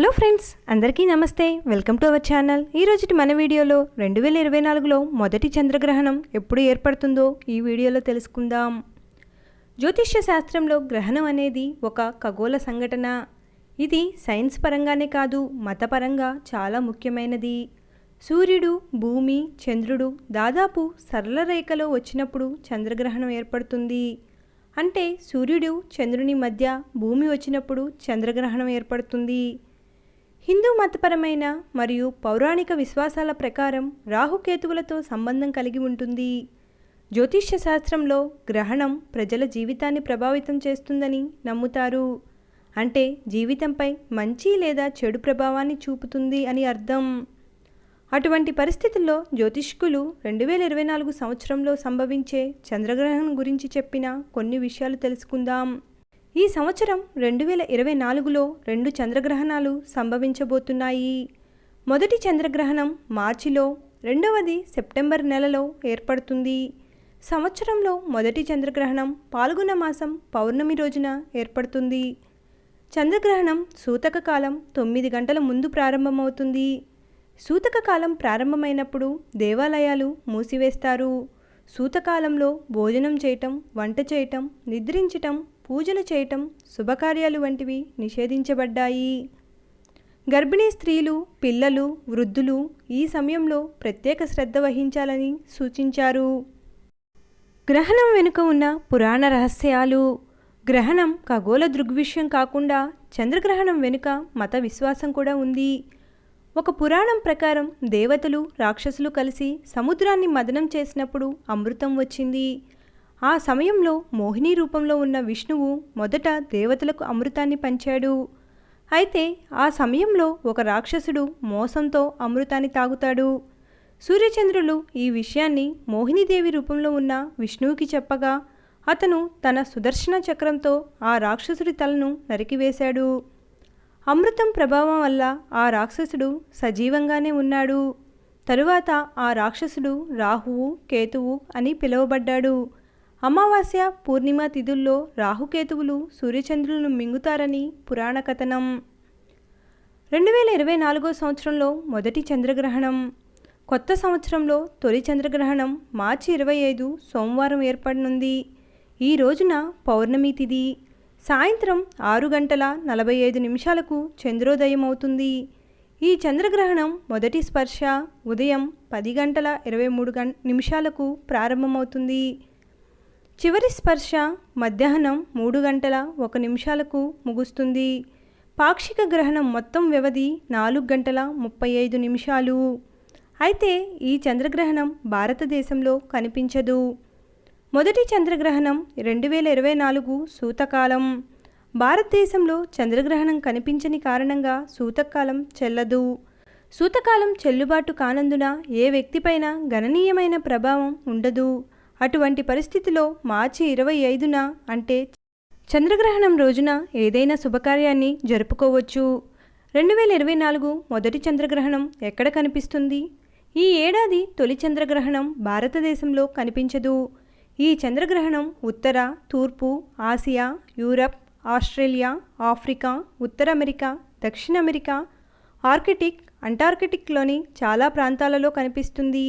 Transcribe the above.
Hello friends అందరికీ నమస్తే. Welcome to our channel. ఈ రోజుటి మన వీడియోలో రెండు వేల ఇరవై నాలుగులో మొదటి చంద్రగ్రహణం ఎప్పుడు ఏర్పడుతుందో ఈ వీడియోలో తెలుసుకుందాం. జ్యోతిష్య శాస్త్రంలో గ్రహణం అనేది ఒక ఖగోళ సంఘటన. ఇది సైన్స్ పరంగానే కాదు మతపరంగా చాలా ముఖ్యమైనది. సూర్యుడు భూమి చంద్రుడు దాదాపు సరళ రేఖలో వచ్చినప్పుడు చంద్రగ్రహణం ఏర్పడుతుంది. అంటే సూర్యుడు చంద్రుని మధ్య భూమి వచ్చినప్పుడు చంద్రగ్రహణం ఏర్పడుతుంది. హిందూ మతపరమైన మరియు పౌరాణిక విశ్వాసాల ప్రకారం రాహుకేతువులతో సంబంధం కలిగి ఉంటుంది. జ్యోతిష్య శాస్త్రంలో గ్రహణం ప్రజల జీవితాన్ని ప్రభావితం చేస్తుందని నమ్ముతారు. అంటే జీవితంపై మంచి లేదా చెడు ప్రభావాన్ని చూపుతుంది అని అర్థం. అటువంటి పరిస్థితుల్లో జ్యోతిష్కులు రెండు వేల ఇరవై నాలుగు సంవత్సరంలో సంభవించే చంద్రగ్రహణం గురించి చెప్పిన కొన్ని విషయాలు తెలుసుకుందాం. ఈ సంవత్సరం రెండు వేల ఇరవై నాలుగులో రెండు చంద్రగ్రహణాలు సంభవించబోతున్నాయి. మొదటి చంద్రగ్రహణం మార్చిలో రెండవది సెప్టెంబర్ నెలలో ఏర్పడుతుంది. సంవత్సరంలో మొదటి చంద్రగ్రహణం పాల్గొన మాసం పౌర్ణమి రోజున ఏర్పడుతుంది. చంద్రగ్రహణం సూతక కాలం తొమ్మిది గంటల ముందు ప్రారంభమవుతుంది. సూతక కాలం ప్రారంభమైనప్పుడు దేవాలయాలు మూసివేస్తారు. సూతకాలంలో భోజనం చేయటం వంట చేయటం నిద్రించటం పూజలు చేయటం శుభకార్యాలు వంటివి నిషేధించబడ్డాయి. గర్భిణీ స్త్రీలు పిల్లలు వృద్ధులు ఈ సమయంలో ప్రత్యేక శ్రద్ధ వహించాలని సూచించారు. గ్రహణం వెనుక ఉన్న పురాణ రహస్యాలు. గ్రహణం ఖగోళ దృగ్విషయం కాకుండా చంద్రగ్రహణం వెనుక మత విశ్వాసం కూడా ఉంది. ఒక పురాణం ప్రకారం దేవతలు రాక్షసులు కలిసి సముద్రాన్ని మదనం చేసినప్పుడు అమృతం వచ్చింది. ఆ సమయంలో మోహిని రూపంలో ఉన్న విష్ణువు మొదట దేవతలకు అమృతాన్ని పంచాడు. అయితే ఆ సమయంలో ఒక రాక్షసుడు మోసంతో అమృతాన్ని తాగుతాడు. సూర్యచంద్రులు ఈ విషయాన్ని మోహినీదేవి రూపంలో ఉన్న విష్ణువుకి చెప్పగా అతను తన సుదర్శన చక్రంతో ఆ రాక్షసుడి తలను నరికివేశాడు. అమృతం ప్రభావం వల్ల ఆ రాక్షసుడు సజీవంగానే ఉన్నాడు. తరువాత ఆ రాక్షసుడు రాహువు కేతువు అని పిలువబడ్డాడు. అమావాస్య పూర్ణిమ తిథుల్లో రాహుకేతువులు సూర్యచంద్రులను మింగుతారని పురాణ కథనం. రెండు వేల ఇరవై నాలుగో సంవత్సరంలో మొదటి చంద్రగ్రహణం. కొత్త సంవత్సరంలో తొలి చంద్రగ్రహణం మార్చి ఇరవై ఐదు సోమవారం ఏర్పడనుంది. ఈ రోజున పౌర్ణమి తిథి సాయంత్రం ఆరు గంటల నలభై ఐదు నిమిషాలకు చంద్రోదయం అవుతుంది. ఈ చంద్రగ్రహణం మొదటి స్పర్శ ఉదయం పది గంటల ఇరవై మూడు గం నిమిషాలకు ప్రారంభమవుతుంది. చివరి స్పర్శ మధ్యాహ్నం మూడు గంటల ఒక నిమిషాలకు ముగుస్తుంది. పాక్షిక గ్రహణం మొత్తం వ్యవధి నాలుగు గంటల ముప్పై ఐదు నిమిషాలు. అయితే ఈ చంద్రగ్రహణం భారతదేశంలో కనిపించదు. మొదటి చంద్రగ్రహణం రెండు వేల ఇరవై నాలుగు సూతకాలం. భారతదేశంలో చంద్రగ్రహణం కనిపించని కారణంగా సూతకాలం చెల్లదు. సూతకాలం చెల్లుబాటు కానందున ఏ వ్యక్తిపైన గణనీయమైన ప్రభావం ఉండదు. అటువంటి పరిస్థితిలో మార్చి ఇరవై ఐదున అంటే చంద్రగ్రహణం రోజున ఏదైనా శుభకార్యాన్ని జరుపుకోవచ్చు. రెండు వేల ఇరవై నాలుగు మొదటి చంద్రగ్రహణం ఎక్కడ కనిపిస్తుంది? ఈ ఏడాది తొలి చంద్రగ్రహణం భారతదేశంలో కనిపించదు. ఈ చంద్రగ్రహణం ఉత్తర తూర్పు ఆసియా యూరప్ ఆస్ట్రేలియా ఆఫ్రికా ఉత్తర అమెరికా దక్షిణ అమెరికా ఆర్కిటిక్ అంటార్కిటిక్లోని చాలా ప్రాంతాలలో కనిపిస్తుంది.